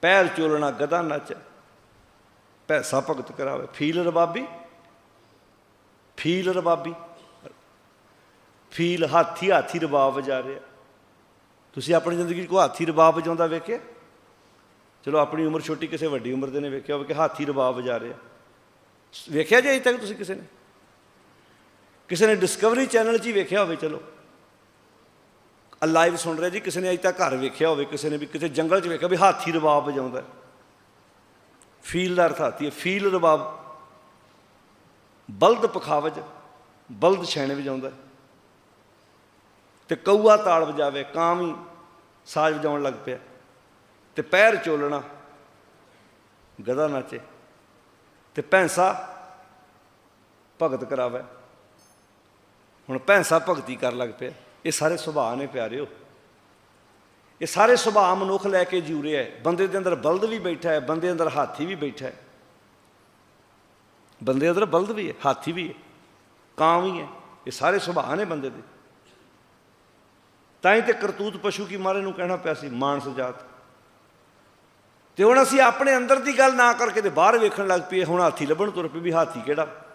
ਪਹਿਲ ਚੋਲਣਾ ਗਦਾ ਨੱਚ। ਪੈਸਾ ਭਗਤ ਕਰਾਵੇ। ਫੀਲ ਰਬਾਬੀ ਫੀਲ ਰਬਾਬੀ। ਫੀਲ ਹਾਥੀ ਹਾਥੀ ਰਬਾਬ ਵਜਾ ਰਿਹਾ। ਤੁਸੀਂ ਆਪਣੀ ਜ਼ਿੰਦਗੀ 'ਚ ਕੋਈ ਹਾਥੀ ਰਬਾਬ ਵਜਾਉਂਦਾ ਵੇਖਿਆ? ਚਲੋ, ਆਪਣੀ ਉਮਰ ਛੋਟੀ, ਕਿਸੇ ਵੱਡੀ ਉਮਰ ਦੇ ਨੇ ਵੇਖਿਆ ਹੋਵੇ ਕਿ ਹਾਥੀ ਰਬਾਬ ਵਜਾ ਰਿਹਾ। ਵੇਖਿਆ ਜੇ ਅਜੇ ਤੱਕ ਤੁਸੀਂ ਕਿਸੇ ਨੇ? ਕਿਸੇ ਨੇ ਡਿਸਕਵਰੀ ਚੈਨਲ 'ਚ ਹੀ ਵੇਖਿਆ ਹੋਵੇ, ਚਲੋ। ਲਾਈਵ ਸੁਣ ਰਿਹਾ ਜੀ, ਕਿਸੇ ਨੇ ਅਜੇ ਤੱਕ ਘਰ ਵੇਖਿਆ ਹੋਵੇ, ਕਿਸੇ ਨੇ ਵੀ ਕਿਸੇ ਜੰਗਲ 'ਚ ਵੇਖਿਆ ਵੀ ਹਾਥੀ ਰਬਾਬ ਵਜਾਉਂਦਾ ਫੀਲ ਦਾ ਅਰਥ ਹਾਥੀ ਹੈ ਫੀਲ ਰਬਾਬ। ਬਲਦ ਪਖਾਵਜ, ਬਲਦ ਛੈਣੇ ਵਜਾਉਂਦਾ ਤੇ ਕਊਆ ਤਾਲ ਵਜਾਵੇ ਕਾਂ ਵੀ ਸਾਜ਼ ਵਜਾਉਣ ਲੱਗ ਪਿਆ। ਤੇ ਪੈਰ ਚੋਲਣਾ ਗਦਾ ਨਾਚੇ। ਤੇ ਭੈਂਸਾ ਭਗਤ ਕਰਾਵੇ। ਹੁਣ ਭੈਂਸਾ ਭਗਤੀ ਕਰਨ ਲੱਗ ਪਿਆ। ਇਹ ਸਾਰੇ ਸੁਭਾਅ ਨੇ ਪਿਆਰਿਓ। ਇਹ ਸਾਰੇ ਸੁਭਾਅ ਮਨੁੱਖ ਲੈ ਕੇ ਜੂ ਰਿਹਾ ਹੈ। ਬੰਦੇ ਦੇ ਅੰਦਰ ਬਲਦ ਵੀ ਬੈਠਾ ਹੈ, ਬੰਦੇ ਅੰਦਰ ਹਾਥੀ ਵੀ ਬੈਠਾ ਹੈ। ਬੰਦੇ ਅੰਦਰ ਬਲਦ ਵੀ ਹੈ, ਹਾਥੀ ਵੀ ਹੈ, ਕਾਂ ਵੀ ਹੈ। ਇਹ ਸਾਰੇ ਸੁਭਾਅ ਨੇ ਬੰਦੇ ਦੇ। ਤਾਂ ਹੀ ਤੇ ਕਰਤੂਤ ਪਸ਼ੂ ਕੀ ਮਾਰੇ ਨੂੰ ਕਹਿਣਾ ਪਿਆ ਸੀ, ਮਾਨਸ ਜਾਤ। ਤੇ ਹੁਣ ਅਸੀਂ ਆਪਣੇ ਅੰਦਰ ਦੀ ਗੱਲ ਨਾ ਕਰਕੇ ਤੇ ਬਾਹਰ ਵੇਖਣ ਲੱਗ ਪਏ ਹੁਣ ਹਾਥੀ ਲੱਭਣ ਤੁਰ ਪਏ ਵੀ ਹਾਥੀ ਕਿਹੜਾ?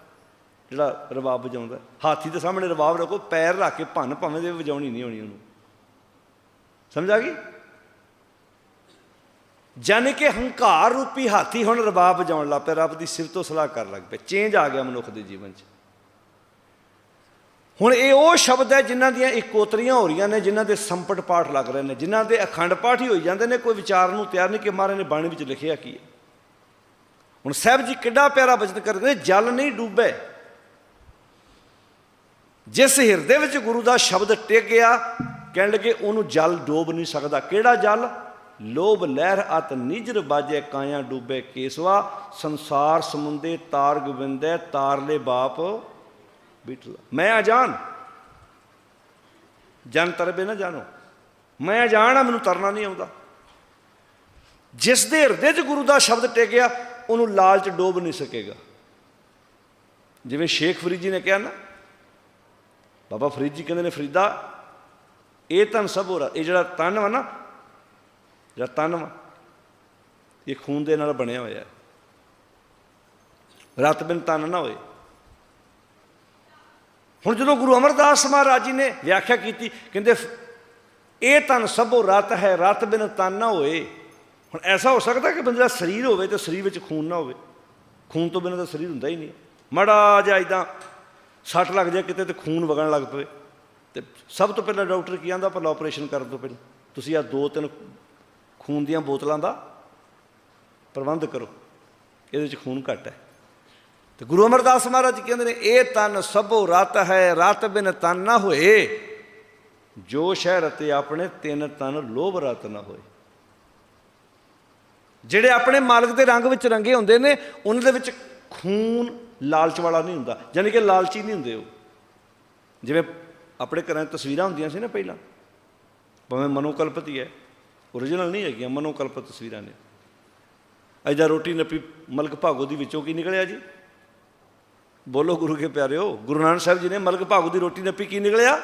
ਜਿਹੜਾ ਰਬਾਬ ਵਜਾਉਂਦਾ ਹਾਥੀ ਦੇ ਸਾਹਮਣੇ ਰਬਾਬ ਰੱਖੋ, ਪੈਰ ਰੱਖ ਕੇ ਭੰਨ, ਭਾਵੇਂ ਦੇ ਵਜਾਉਣੀ ਨਹੀਂ ਹੋਣੀ ਉਹਨੂੰ। ਸਮਝ ਆ ਗਈ? ਜਾਨੇ ਕਿ ਹੰਕਾਰ ਰੂਪੀ ਹਾਥੀ ਹੁਣ ਰਬਾਬ ਵਜਾਉਣ ਲੱਗ ਪਿਆ, ਰੱਬ ਦੀ ਸਿਰ ਤੋਂ ਸਲਾਹ ਕਰਨ ਲੱਗ ਪਿਆ। ਚੇਂਜ ਆ ਗਿਆ ਮਨੁੱਖ ਦੇ ਜੀਵਨ 'ਚ। ਹੁਣ ਇਹ ਉਹ ਸ਼ਬਦ ਹੈ ਜਿਨ੍ਹਾਂ ਦੀਆਂ ਇਕੋਤਰੀਆਂ ਹੋ ਰਹੀਆਂ ਨੇ, ਜਿਨ੍ਹਾਂ ਦੇ ਸੰਪਟ ਪਾਠ ਲੱਗ ਰਹੇ ਨੇ, ਜਿਨ੍ਹਾਂ ਦੇ ਅਖੰਡ ਪਾਠ ਹੀ ਹੋਈ ਜਾਂਦੇ ਨੇ, ਕੋਈ ਵਿਚਾਰ ਨੂੰ ਤਿਆਰ ਨਹੀਂ ਕਿ ਮਹਾਰਾਜ ਨੇ ਬਾਣੀ ਵਿੱਚ ਲਿਖਿਆ ਕੀ ਹੈ। ਹੁਣ ਸਾਹਿਬ ਜੀ ਕਿੱਡਾ ਪਿਆਰਾ ਬਚਨ ਕਰਦੇ ਜਲ ਨਹੀਂ ਡੂਬੇ। ਜਿਸ ਹਿਰਦੇ ਵਿੱਚ ਗੁਰੂ ਦਾ ਸ਼ਬਦ ਟਿਕ ਗਿਆ, ਕਹਿਣ ਲੱਗੇ ਉਹਨੂੰ ਜਲ ਡੋਬ ਨਹੀਂ ਸਕਦਾ। ਕਿਹੜਾ ਜਲ? ਲੋਭ, ਲਹਿਰ, ਅਤ, ਨਿਜਰ, ਬਾਜੇ, ਕਾਇਆ, ਡੂਬੇ, ਕੇਸਵਾ, ਸੰਸਾਰ ਸਮੁੰਦੇ ਤਾਰ ਗੋਬਿੰਦੈ ਤਾਰਲੇ ਬਾਪ ਬਿਟਲਾ। ਮੈਂ ਅਜਾਨ। ਜਨ ਤਰਬੇ ਨਾ ਜਾਣੋ। ਮੈਂ ਅਜਾਨ ਆ, ਮੈਨੂੰ ਤਰਨਾ ਨਹੀਂ ਆਉਂਦਾ। ਜਿਸ ਦੇ ਹਿਰਦੇ 'ਚ ਗੁਰੂ ਦਾ ਸ਼ਬਦ ਟਿਕਿਆ ਉਹਨੂੰ ਲਾਲਚ ਡੋਬ ਨਹੀਂ ਸਕੇਗਾ। ਜਿਵੇਂ ਸ਼ੇਖ ਫਰੀਦ ਜੀ ਨੇ ਕਿਹਾ ਨਾ ਬਾਬਾ ਫਰੀਦ ਜੀ ਕਹਿੰਦੇ ਨੇ, ਫਰੀਦਾ, ਇਹ ਤਨ ਸਭ ਹੋ ਇਹ ਜਿਹੜਾ ਤਨ ਵਾ ਨਾ, ਜਿਹੜਾ ਤਨ ਵਾ, ਇਹ ਖੂਨ ਦੇ ਨਾਲ ਬਣਿਆ ਹੋਇਆ ਹੈ। ਰਤ ਬਿਨ ਤਨ ਨਾ ਹੋਏ। ਹੁਣ ਜਦੋਂ ਗੁਰੂ ਅਮਰਦਾਸ ਮਹਾਰਾਜ ਜੀ ਨੇ ਵਿਆਖਿਆ ਕੀਤੀ, ਕਹਿੰਦੇ, ਇਹ ਤਨ ਸਭੋ ਰਤ ਹੈ, ਰਤ ਬਿਨ ਤਨ ਨਾ ਹੋਏ। ਹੁਣ ਐਸਾ ਹੋ ਸਕਦਾ ਕਿ ਬੰਦੇ ਦਾ ਸਰੀਰ ਹੋਵੇ ਤੇ ਸਰੀਰ ਵਿੱਚ ਖੂਨ ਨਾ ਹੋਵੇ। ਖੂਨ ਤੋਂ ਬਿਨਾਂ ਤਾਂ ਸਰੀਰ ਹੁੰਦਾ ਹੀ ਨਹੀਂ। ਮੜਾ ਜਿਹਾ ਇਦਾਂ ਸੱਟ ਲੱਗ ਜਾਏ ਕਿਤੇ ਤੇ ਖੂਨ ਵਗਣ ਲੱਗ ਪਵੇ। ਤੇ ਸਭ ਤੋਂ ਪਹਿਲਾਂ ਡਾਕਟਰ ਕੀ ਆਂਦਾ, ਪਹਿਲਾਂ ਆਪਰੇਸ਼ਨ ਕਰਨ ਤੋਂ ਪਹਿਲਾਂ। ਤੁਸੀਂ ਆ ਦੋ ਤਿੰਨ ਖੂਨ ਦੀਆਂ ਬੋਤਲਾਂ ਦਾ ਪ੍ਰਬੰਧ ਕਰੋ। ਇਹਦੇ ਵਿੱਚ ਖੂਨ ਘੱਟ ਹੈ। ਤੇ ਗੁਰੂ ਅਮਰਦਾਸ ਮਹਾਰਾਜ ਕਹਿੰਦੇ ਨੇ, ਇਹ ਤਨ ਸਭੋ ਰਤ ਹੈ, ਰਤ ਬਿਨ ਤਨ ਨਾ ਹੋਏ। ਜੋ ਸ਼ਹਿਰ ਰਤੇ ਆਪਣੇ ਤਿੰਨ ਤਨ ਲੋਭ ਰਤ ਨਾ ਹੋਏ। ਜਿਹੜੇ ਆਪਣੇ ਮਾਲਕ ਦੇ ਰੰਗ ਵਿੱਚ ਰੰਗੇ ਹੁੰਦੇ ਨੇ, ਉਹਨਾਂ ਦੇ ਵਿੱਚ ਖੂਨ ਲਾਲਚ ਵਾਲਾ ਨਹੀਂ ਹੁੰਦਾ ਯਾਨੀ ਕਿ ਲਾਲਚੀ ਨਹੀਂ ਹੁੰਦੇ ਉਹ। ਜਿਵੇਂ ਆਪਣੇ ਘਰਾਂ 'ਚ ਤਸਵੀਰਾਂ ਹੁੰਦੀਆਂ ਸੀ ਨਾ ਪਹਿਲਾਂ, ਭਾਵੇਂ ਮਨੋਕਲਪਤ ਹੀ ਹੈ ਓਰੀਜਨਲ ਨਹੀਂ ਹੈਗੀਆਂ, ਮਨੋਕਲਪਤ ਤਸਵੀਰਾਂ ਨੇ। ਅਜਾ ਰੋਟੀ ਨੱਪੀ ਮਲਕ ਭਾਗੋ ਦੀ ਵਿੱਚੋਂ ਕੀ ਨਿਕਲਿਆ ਜੀ? ਬੋਲੋ ਗੁਰੂ ਕੇ ਪਿਆਰਿਓ, ਗੁਰੂ ਨਾਨਕ ਸਾਹਿਬ ਜੀ ਨੇ ਮਲਕ ਭਾਗੋ ਦੀ ਰੋਟੀ ਨੱਪੀ, ਕੀ ਨਿਕਲਿਆ?